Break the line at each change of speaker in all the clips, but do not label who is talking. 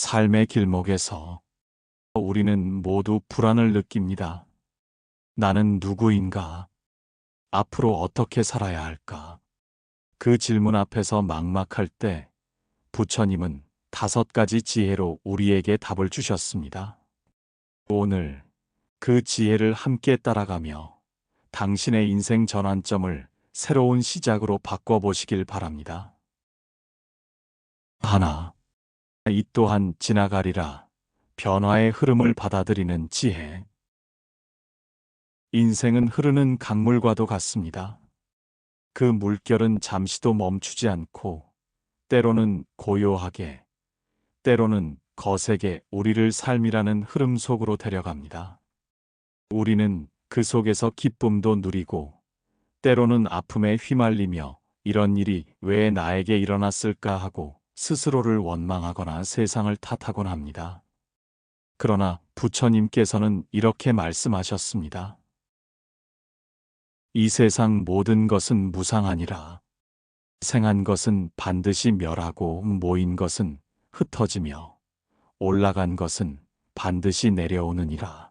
삶의 길목에서 우리는 모두 불안을 느낍니다. 나는 누구인가? 앞으로 어떻게 살아야 할까? 그 질문 앞에서 막막할 때 부처님은 다섯 가지 지혜로 우리에게 답을 주셨습니다. 오늘 그 지혜를 함께 따라가며 당신의 인생 전환점을 새로운 시작으로 바꿔보시길 바랍니다. 하나. 이 또한 지나가리라. 변화의 흐름을 받아들이는 지혜. 인생은 흐르는 강물과도 같습니다. 그 물결은 잠시도 멈추지 않고, 때로는 고요하게, 때로는 거세게 우리를 삶이라는 흐름 속으로 데려갑니다. 우리는 그 속에서 기쁨도 누리고, 때로는 아픔에 휘말리며 이런 일이 왜 나에게 일어났을까 하고 스스로를 원망하거나 세상을 탓하곤 합니다. 그러나 부처님께서는 이렇게 말씀하셨습니다. 이 세상 모든 것은 무상하니라. 생한 것은 반드시 멸하고 모인 것은 흩어지며 올라간 것은 반드시 내려오느니라.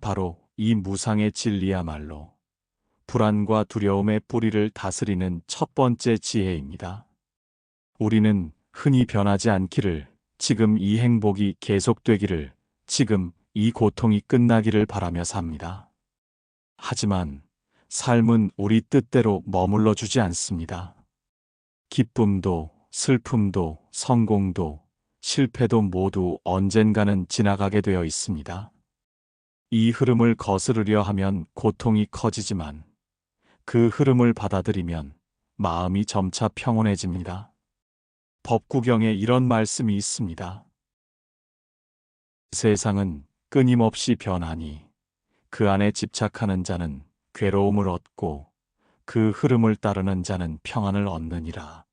바로 이 무상의 진리야말로 불안과 두려움의 뿌리를 다스리는 첫 번째 지혜입니다. 우리는 흔히 변하지 않기를, 지금 이 행복이 계속되기를, 지금 이 고통이 끝나기를 바라며 삽니다. 하지만 삶은 우리 뜻대로 머물러 주지 않습니다. 기쁨도, 슬픔도, 성공도, 실패도 모두 언젠가는 지나가게 되어 있습니다. 이 흐름을 거스르려 하면 고통이 커지지만 그 흐름을 받아들이면 마음이 점차 평온해집니다. 법구경에 이런 말씀이 있습니다. 세상은 끊임없이 변하니 그 안에 집착하는 자는 괴로움을 얻고 그 흐름을 따르는 자는 평안을 얻느니라.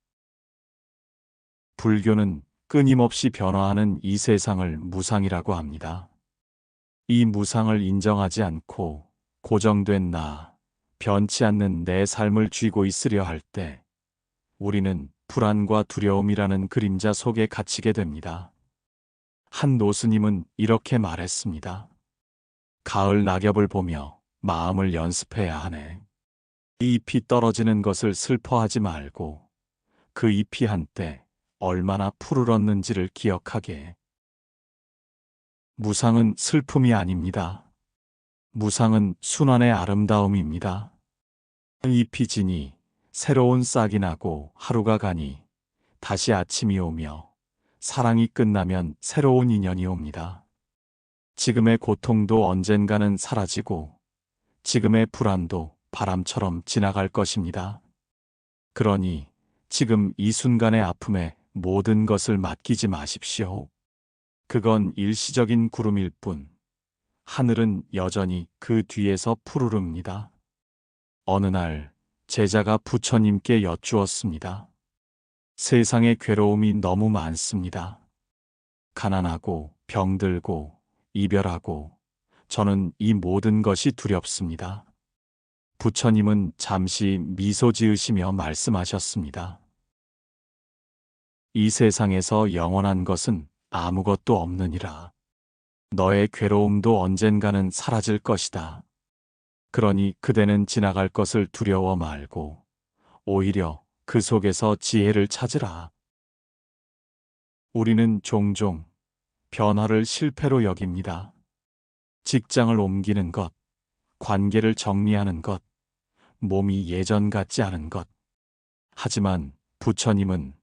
불교는 끊임없이 변화하는 이 세상을 무상이라고 합니다. 이 무상을 인정하지 않고 고정된 나, 변치 않는 내 삶을 쥐고 있으려 할 때 우리는 불안과 두려움이라는 그림자 속에 갇히게 됩니다. 한 노스님은 이렇게 말했습니다. 가을 낙엽을 보며 마음을 연습해야 하네. 이 잎이 떨어지는 것을 슬퍼하지 말고 그 잎이 한때 얼마나 푸르렀는지를 기억하게. 무상은 슬픔이 아닙니다. 무상은 순환의 아름다움입니다. 잎이 지니 새로운 싹이 나고 하루가 가니 다시 아침이 오며 사랑이 끝나면 새로운 인연이 옵니다. 지금의 고통도 언젠가는 사라지고 지금의 불안도 바람처럼 지나갈 것입니다. 그러니 지금 이 순간의 아픔에 모든 것을 맡기지 마십시오. 그건 일시적인 구름일 뿐, 하늘은 여전히 그 뒤에서 푸르릅니다. 어느 날 제자가 부처님께 여쭈었습니다. 세상의 괴로움이 너무 많습니다. 가난하고 병들고 이별하고 저는 이 모든 것이 두렵습니다. 부처님은 잠시 미소 지으시며 말씀하셨습니다. 이 세상에서 영원한 것은 아무것도 없느니라. 너의 괴로움도 언젠가는 사라질 것이다. 그러니 그대는 지나갈 것을 두려워 말고 오히려 그 속에서 지혜를 찾으라. 우리는 종종 변화를 실패로 여깁니다. 직장을 옮기는 것, 관계를 정리하는 것, 몸이 예전 같지 않은 것. 하지만 부처님은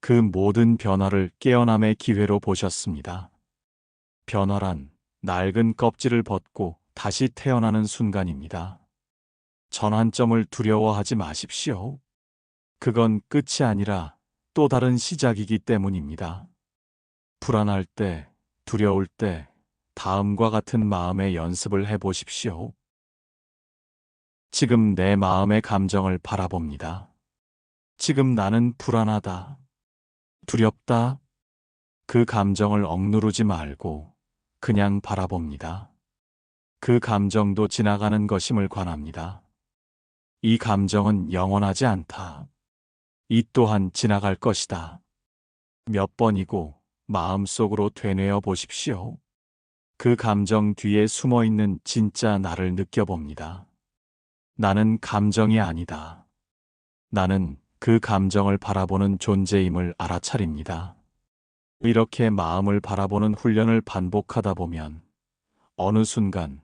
그 모든 변화를 깨어남의 기회로 보셨습니다. 변화란 낡은 껍질을 벗고 다시 태어나는 순간입니다. 전환점을 두려워하지 마십시오. 그건 끝이 아니라 또 다른 시작이기 때문입니다. 불안할 때, 두려울 때, 다음과 같은 마음의 연습을 해 보십시오. 지금 내 마음의 감정을 바라봅니다. 지금 나는 불안하다. 두렵다. 그 감정을 억누르지 말고 그냥 바라봅니다. 그 감정도 지나가는 것임을 관합니다. 이 감정은 영원하지 않다. 이 또한 지나갈 것이다. 몇 번이고 마음속으로 되뇌어 보십시오. 그 감정 뒤에 숨어 있는 진짜 나를 느껴봅니다. 나는 감정이 아니다. 나는 그 감정을 바라보는 존재임을 알아차립니다. 이렇게 마음을 바라보는 훈련을 반복하다 보면 어느 순간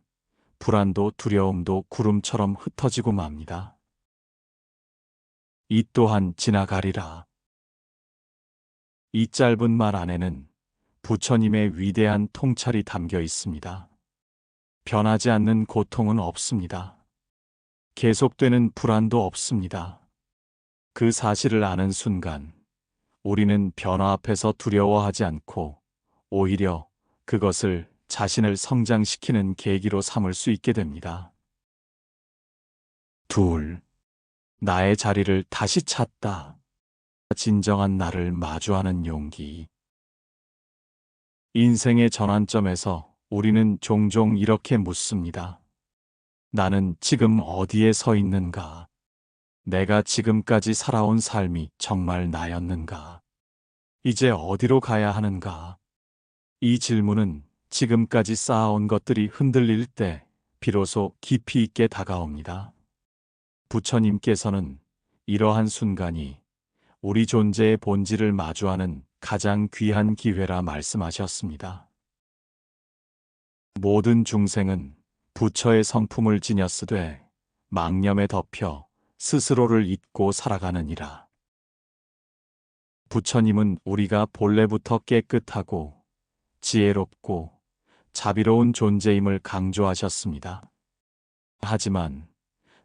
불안도 두려움도 구름처럼 흩어지고 맙니다. 이 또한 지나가리라. 이 짧은 말 안에는 부처님의 위대한 통찰이 담겨 있습니다. 변하지 않는 고통은 없습니다. 계속되는 불안도 없습니다. 그 사실을 아는 순간 우리는 변화 앞에서 두려워하지 않고 오히려 그것을 자신을 성장시키는 계기로 삼을 수 있게 됩니다. 둘. 나의 자리를 다시 찾다. 진정한 나를 마주하는 용기. 인생의 전환점에서 우리는 종종 이렇게 묻습니다. 나는 지금 어디에 서 있는가? 내가 지금까지 살아온 삶이 정말 나였는가? 이제 어디로 가야 하는가? 이 질문은 지금까지 쌓아온 것들이 흔들릴 때 비로소 깊이 있게 다가옵니다. 부처님께서는 이러한 순간이 우리 존재의 본질을 마주하는 가장 귀한 기회라 말씀하셨습니다. 모든 중생은 부처의 성품을 지녔으되 망념에 덮여 스스로를 잊고 살아가느니라. 부처님은 우리가 본래부터 깨끗하고 지혜롭고 자비로운 존재임을 강조하셨습니다. 하지만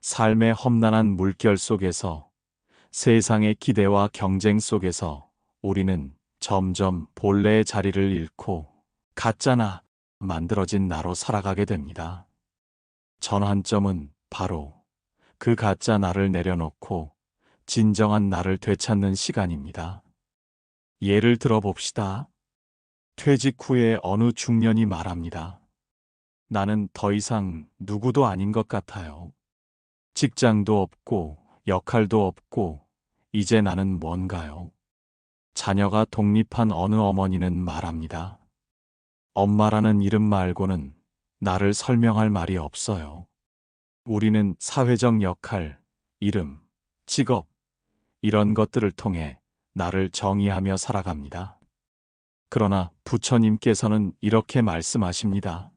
삶의 험난한 물결 속에서 세상의 기대와 경쟁 속에서 우리는 점점 본래의 자리를 잃고 가짜나 만들어진 나로 살아가게 됩니다. 전환점은 바로 그 가짜 나를 내려놓고 진정한 나를 되찾는 시간입니다. 예를 들어 봅시다. 퇴직 후에 어느 중년이 말합니다. 나는 더 이상 누구도 아닌 것 같아요. 직장도 없고 역할도 없고 이제 나는 뭔가요? 자녀가 독립한 어느 어머니는 말합니다. 엄마라는 이름 말고는 나를 설명할 말이 없어요. 우리는 사회적 역할, 이름, 직업, 이런 것들을 통해 나를 정의하며 살아갑니다. 그러나 부처님께서는 이렇게 말씀하십니다.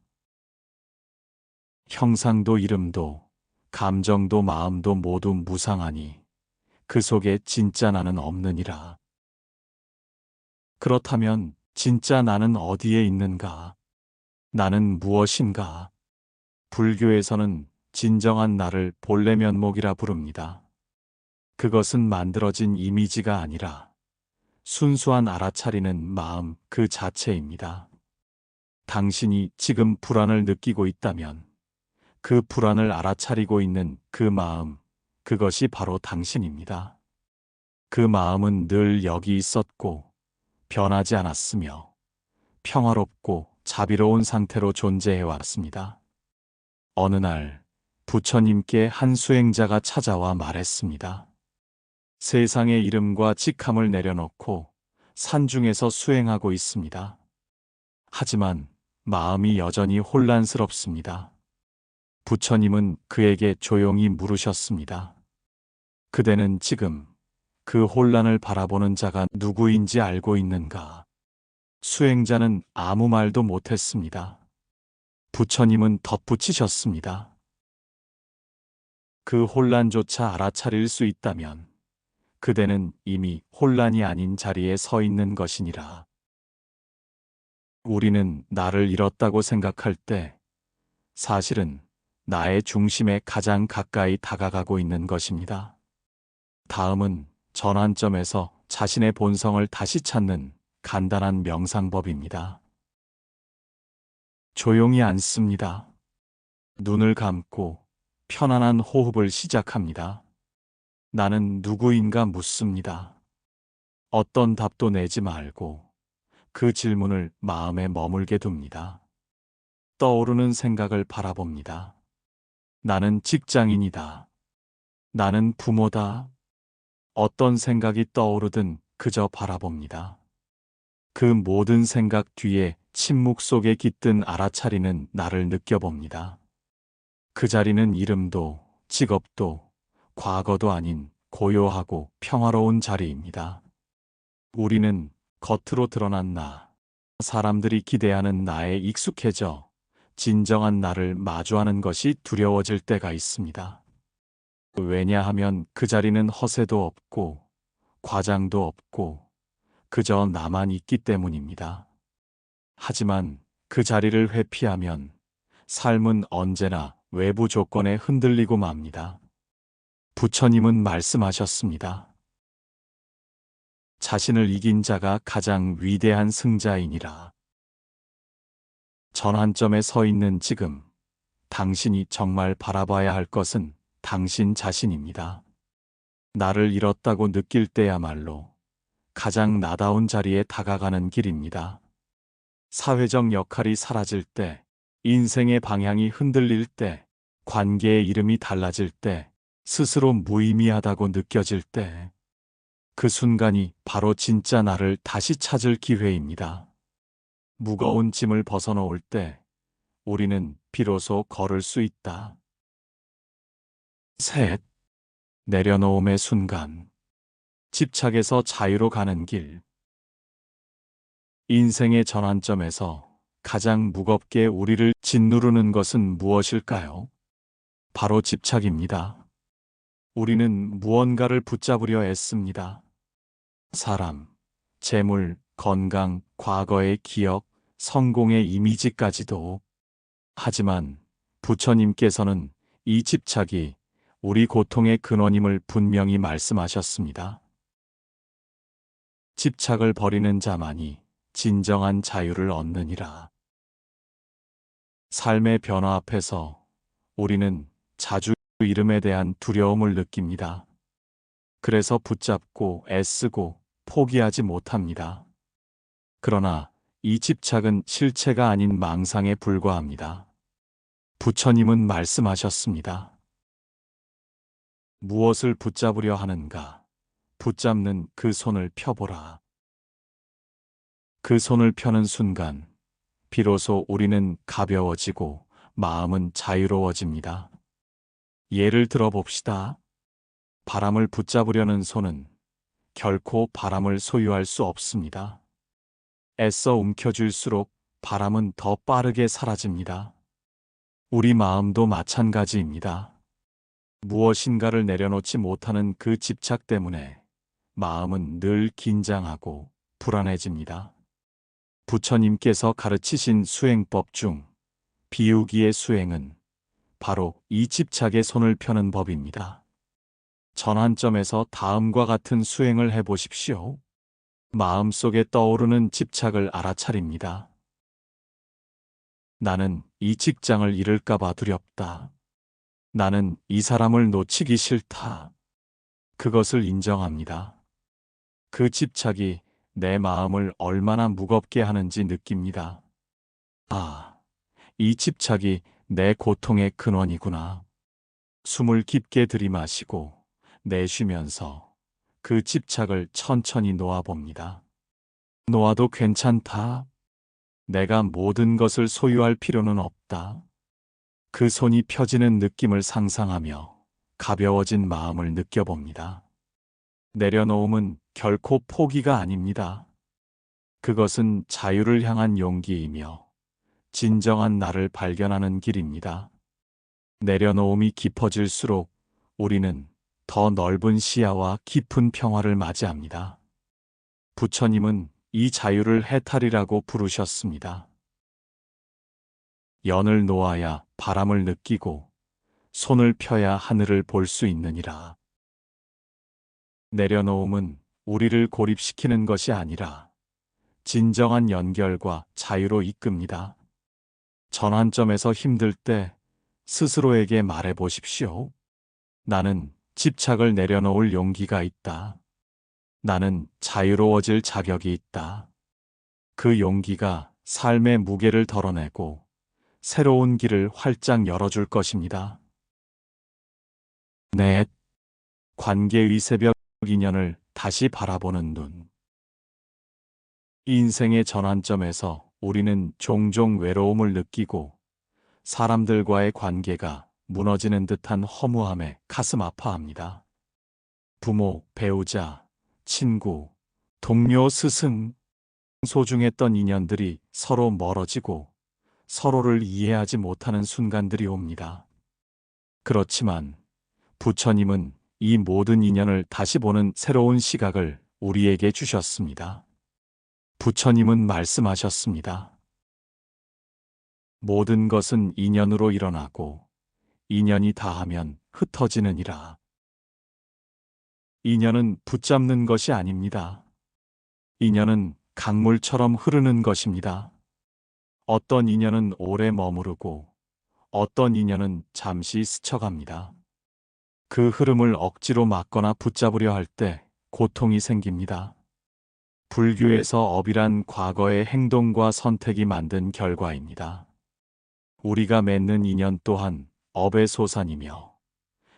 형상도 이름도 감정도 마음도 모두 무상하니 그 속에 진짜 나는 없느니라. 그렇다면 진짜 나는 어디에 있는가? 나는 무엇인가? 불교에서는 진정한 나를 본래 면목이라 부릅니다. 그것은 만들어진 이미지가 아니라 순수한 알아차리는 마음 그 자체입니다. 당신이 지금 불안을 느끼고 있다면 그 불안을 알아차리고 있는 그 마음, 그것이 바로 당신입니다. 그 마음은 늘 여기 있었고 변하지 않았으며 평화롭고 자비로운 상태로 존재해 왔습니다. 어느 날 부처님께 한 수행자가 찾아와 말했습니다. 세상의 이름과 직함을 내려놓고 산중에서 수행하고 있습니다. 하지만 마음이 여전히 혼란스럽습니다. 부처님은 그에게 조용히 물으셨습니다. 그대는 지금 그 혼란을 바라보는 자가 누구인지 알고 있는가? 수행자는 아무 말도 못했습니다. 부처님은 덧붙이셨습니다. 그 혼란조차 알아차릴 수 있다면 그대는 이미 혼란이 아닌 자리에 서 있는 것이니라. 우리는 나를 잃었다고 생각할 때 사실은 나의 중심에 가장 가까이 다가가고 있는 것입니다. 다음은 전환점에서 자신의 본성을 다시 찾는 간단한 명상법입니다. 조용히 앉습니다. 눈을 감고 편안한 호흡을 시작합니다. 나는 누구인가 묻습니다. 어떤 답도 내지 말고 그 질문을 마음에 머물게 둡니다. 떠오르는 생각을 바라봅니다. 나는 직장인이다. 나는 부모다. 어떤 생각이 떠오르든 그저 바라봅니다. 그 모든 생각 뒤에 침묵 속에 깃든 알아차리는 나를 느껴봅니다. 그 자리는 이름도 직업도 과거도 아닌 고요하고 평화로운 자리입니다. 우리는 겉으로 드러난 나, 사람들이 기대하는 나에 익숙해져 진정한 나를 마주하는 것이 두려워질 때가 있습니다. 왜냐하면 그 자리는 허세도 없고 과장도 없고 그저 나만 있기 때문입니다. 하지만 그 자리를 회피하면 삶은 언제나 외부 조건에 흔들리고 맙니다. 부처님은 말씀하셨습니다. 자신을 이긴 자가 가장 위대한 승자이니라. 전환점에 서 있는 지금, 당신이 정말 바라봐야 할 것은 당신 자신입니다. 나를 잃었다고 느낄 때야말로 가장 나다운 자리에 다가가는 길입니다. 사회적 역할이 사라질 때, 인생의 방향이 흔들릴 때, 관계의 이름이 달라질 때, 스스로 무의미하다고 느껴질 때, 그 순간이 바로 진짜 나를 다시 찾을 기회입니다. 무거운 짐을 벗어놓을 때, 우리는 비로소 걸을 수 있다. 셋. 내려놓음의 순간. 집착에서 자유로 가는 길. 인생의 전환점에서 가장 무겁게 우리를 짓누르는 것은 무엇일까요? 바로 집착입니다. 우리는 무언가를 붙잡으려 애씁니다. 사람, 재물, 건강, 과거의 기억, 성공의 이미지까지도. 하지만 부처님께서는 이 집착이 우리 고통의 근원임을 분명히 말씀하셨습니다. 집착을 버리는 자만이 진정한 자유를 얻느니라. 삶의 변화 앞에서 우리는 자주 이름에 대한 두려움을 느낍니다. 그래서 붙잡고 애쓰고 포기하지 못합니다. 그러나 이 집착은 실체가 아닌 망상에 불과합니다. 부처님은 말씀하셨습니다. 무엇을 붙잡으려 하는가? 붙잡는 그 손을 펴보라. 그 손을 펴는 순간, 비로소 우리는 가벼워지고 마음은 자유로워집니다. 예를 들어 봅시다. 바람을 붙잡으려는 손은 결코 바람을 소유할 수 없습니다. 애써 움켜쥘수록 바람은 더 빠르게 사라집니다. 우리 마음도 마찬가지입니다. 무엇인가를 내려놓지 못하는 그 집착 때문에 마음은 늘 긴장하고 불안해집니다. 부처님께서 가르치신 수행법 중 비우기의 수행은 바로 이 집착의 손을 펴는 법입니다. 전환점에서 다음과 같은 수행을 해보십시오. 마음속에 떠오르는 집착을 알아차립니다. 나는 이 직장을 잃을까봐 두렵다. 나는 이 사람을 놓치기 싫다. 그것을 인정합니다. 그 집착이 내 마음을 얼마나 무겁게 하는지 느낍니다. 아, 이 집착이 내 고통의 근원이구나. 숨을 깊게 들이마시고 내쉬면서 그 집착을 천천히 놓아봅니다. 놓아도 괜찮다. 내가 모든 것을 소유할 필요는 없다. 그 손이 펴지는 느낌을 상상하며 가벼워진 마음을 느껴봅니다. 내려놓음은 결코 포기가 아닙니다. 그것은 자유를 향한 용기이며 진정한 나를 발견하는 길입니다. 내려놓음이 깊어질수록 우리는 더 넓은 시야와 깊은 평화를 맞이합니다. 부처님은 이 자유를 해탈이라고 부르셨습니다. 연을 놓아야 바람을 느끼고 손을 펴야 하늘을 볼 수 있느니라. 내려놓음은 우리를 고립시키는 것이 아니라 진정한 연결과 자유로 이끕니다. 전환점에서 힘들 때 스스로에게 말해 보십시오. 나는 집착을 내려놓을 용기가 있다. 나는 자유로워질 자격이 있다. 그 용기가 삶의 무게를 덜어내고 새로운 길을 활짝 열어줄 것입니다. 넷. 관계의 새벽 인연을 다시 바라보는 눈. 인생의 전환점에서 우리는 종종 외로움을 느끼고 사람들과의 관계가 무너지는 듯한 허무함에 가슴 아파합니다. 부모, 배우자, 친구, 동료, 스승, 소중했던 인연들이 서로 멀어지고 서로를 이해하지 못하는 순간들이 옵니다. 그렇지만 부처님은 이 모든 인연을 다시 보는 새로운 시각을 우리에게 주셨습니다. 부처님은 말씀하셨습니다. 모든 것은 인연으로 일어나고 인연이 다하면 흩어지느니라. 인연은 붙잡는 것이 아닙니다. 인연은 강물처럼 흐르는 것입니다. 어떤 인연은 오래 머무르고 어떤 인연은 잠시 스쳐갑니다. 그 흐름을 억지로 막거나 붙잡으려 할 때 고통이 생깁니다. 불교에서 업이란 과거의 행동과 선택이 만든 결과입니다. 우리가 맺는 인연 또한 업의 소산이며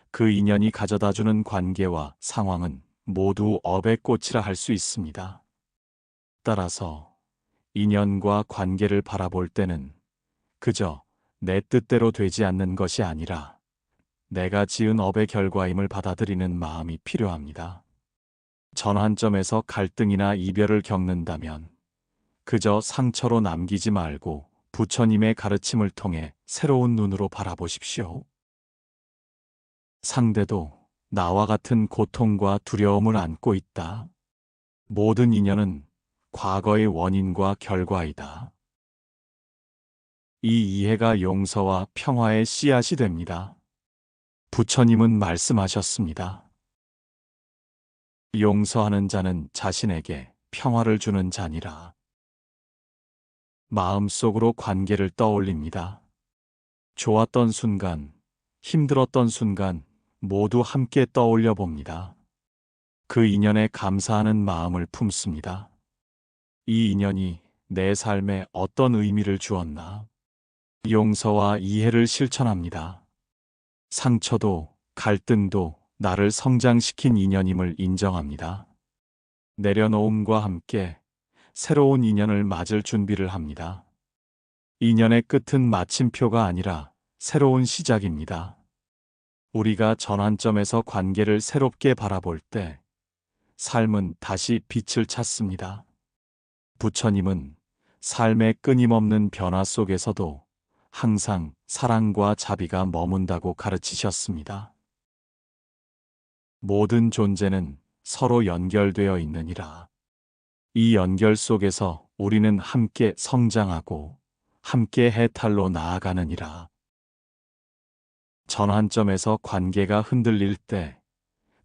그 인연이 가져다주는 관계와 상황은 모두 업의 꽃이라 할 수 있습니다. 따라서 인연과 관계를 바라볼 때는 그저 내 뜻대로 되지 않는 것이 아니라 내가 지은 업의 결과임을 받아들이는 마음이 필요합니다. 전환점에서 갈등이나 이별을 겪는다면 그저 상처로 남기지 말고 부처님의 가르침을 통해 새로운 눈으로 바라보십시오. 상대도 나와 같은 고통과 두려움을 안고 있다. 모든 인연은 과거의 원인과 결과이다. 이 이해가 용서와 평화의 씨앗이 됩니다. 부처님은 말씀하셨습니다. 용서하는 자는 자신에게 평화를 주는 자니라. 마음속으로 관계를 떠올립니다. 좋았던 순간, 힘들었던 순간 모두 함께 떠올려 봅니다. 그 인연에 감사하는 마음을 품습니다. 이 인연이 내 삶에 어떤 의미를 주었나? 용서와 이해를 실천합니다. 상처도 갈등도 나를 성장시킨 인연임을 인정합니다. 내려놓음과 함께 새로운 인연을 맞을 준비를 합니다. 인연의 끝은 마침표가 아니라 새로운 시작입니다. 우리가 전환점에서 관계를 새롭게 바라볼 때 삶은 다시 빛을 찾습니다. 부처님은 삶의 끊임없는 변화 속에서도 항상 사랑과 자비가 머문다고 가르치셨습니다. 모든 존재는 서로 연결되어 있느니라. 이 연결 속에서 우리는 함께 성장하고 함께 해탈로 나아가느니라. 전환점에서 관계가 흔들릴 때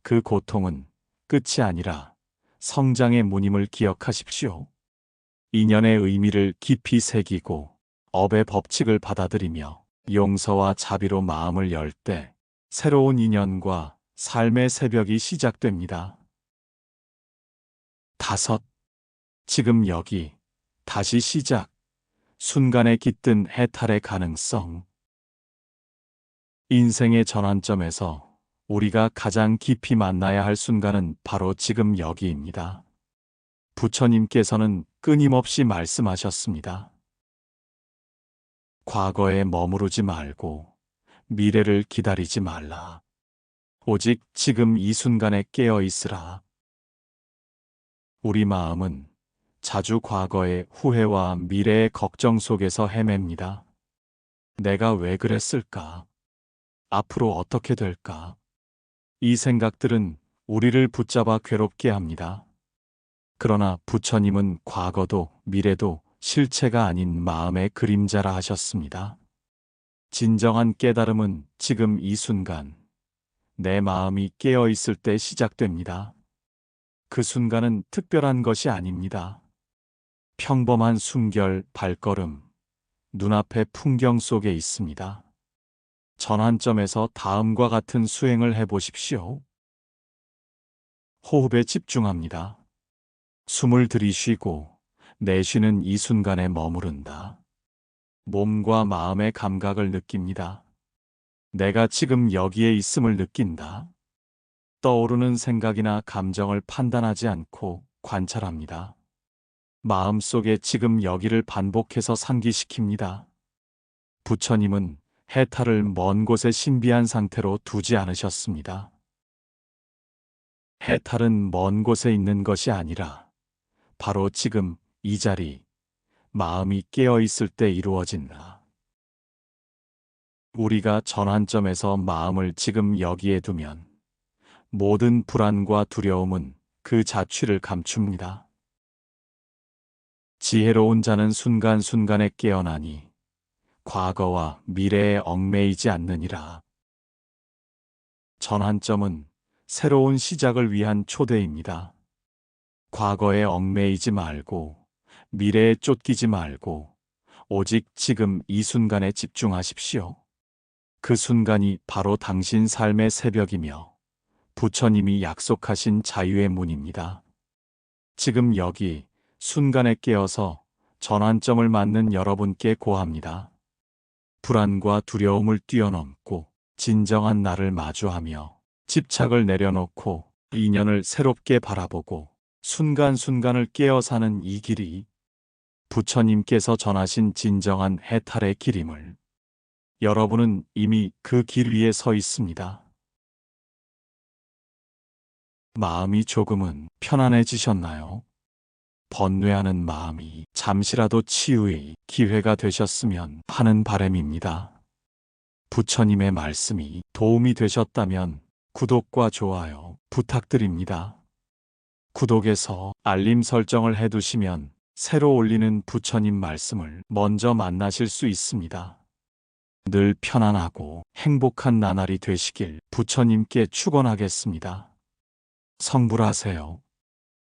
그 고통은 끝이 아니라 성장의 문임을 기억하십시오. 인연의 의미를 깊이 새기고 업의 법칙을 받아들이며 용서와 자비로 마음을 열 때 새로운 인연과 삶의 새벽이 시작됩니다. 다섯. 지금 여기 다시 시작. 순간에 깃든 해탈의 가능성. 인생의 전환점에서 우리가 가장 깊이 만나야 할 순간은 바로 지금 여기입니다. 부처님께서는 끊임없이 말씀하셨습니다. 과거에 머무르지 말고 미래를 기다리지 말라. 오직 지금 이 순간에 깨어 있으라. 우리 마음은 자주 과거의 후회와 미래의 걱정 속에서 헤맵니다. 내가 왜 그랬을까? 앞으로 어떻게 될까? 이 생각들은 우리를 붙잡아 괴롭게 합니다. 그러나 부처님은 과거도 미래도 실체가 아닌 마음의 그림자라 하셨습니다. 진정한 깨달음은 지금 이 순간, 내 마음이 깨어 있을 때 시작됩니다. 그 순간은 특별한 것이 아닙니다. 평범한 순결, 발걸음, 눈앞의 풍경 속에 있습니다. 전환점에서 다음과 같은 수행을 해보십시오. 호흡에 집중합니다. 숨을 들이쉬고 내쉬는 이 순간에 머무른다. 몸과 마음의 감각을 느낍니다. 내가 지금 여기에 있음을 느낀다. 떠오르는 생각이나 감정을 판단하지 않고 관찰합니다. 마음속에 지금 여기를 반복해서 상기시킵니다. 부처님은 해탈을 먼 곳에 신비한 상태로 두지 않으셨습니다. 해탈은 먼 곳에 있는 것이 아니라 바로 지금 이 자리, 마음이 깨어 있을 때 이루어진다. 우리가 전환점에서 마음을 지금 여기에 두면 모든 불안과 두려움은 그 자취를 감춥니다. 지혜로운 자는 순간순간에 깨어나니 과거와 미래에 얽매이지 않느니라. 전환점은 새로운 시작을 위한 초대입니다. 과거에 얽매이지 말고 미래에 쫓기지 말고 오직 지금 이 순간에 집중하십시오. 그 순간이 바로 당신 삶의 새벽이며 부처님이 약속하신 자유의 문입니다. 지금 여기 순간에 깨어서 전환점을 맞는 여러분께 고합니다. 불안과 두려움을 뛰어넘고 진정한 나를 마주하며 집착을 내려놓고 인연을 새롭게 바라보고 순간순간을 깨어 사는 이 길이 부처님께서 전하신 진정한 해탈의 길임을 여러분은 이미 그 길 위에 서 있습니다. 마음이 조금은 편안해지셨나요? 번뇌하는 마음이 잠시라도 치유의 기회가 되셨으면 하는 바람입니다. 부처님의 말씀이 도움이 되셨다면 구독과 좋아요 부탁드립니다. 구독에서 알림 설정을 해두시면 새로 올리는 부처님 말씀을 먼저 만나실 수 있습니다. 늘 편안하고 행복한 나날이 되시길 부처님께 축원하겠습니다. 성불하세요.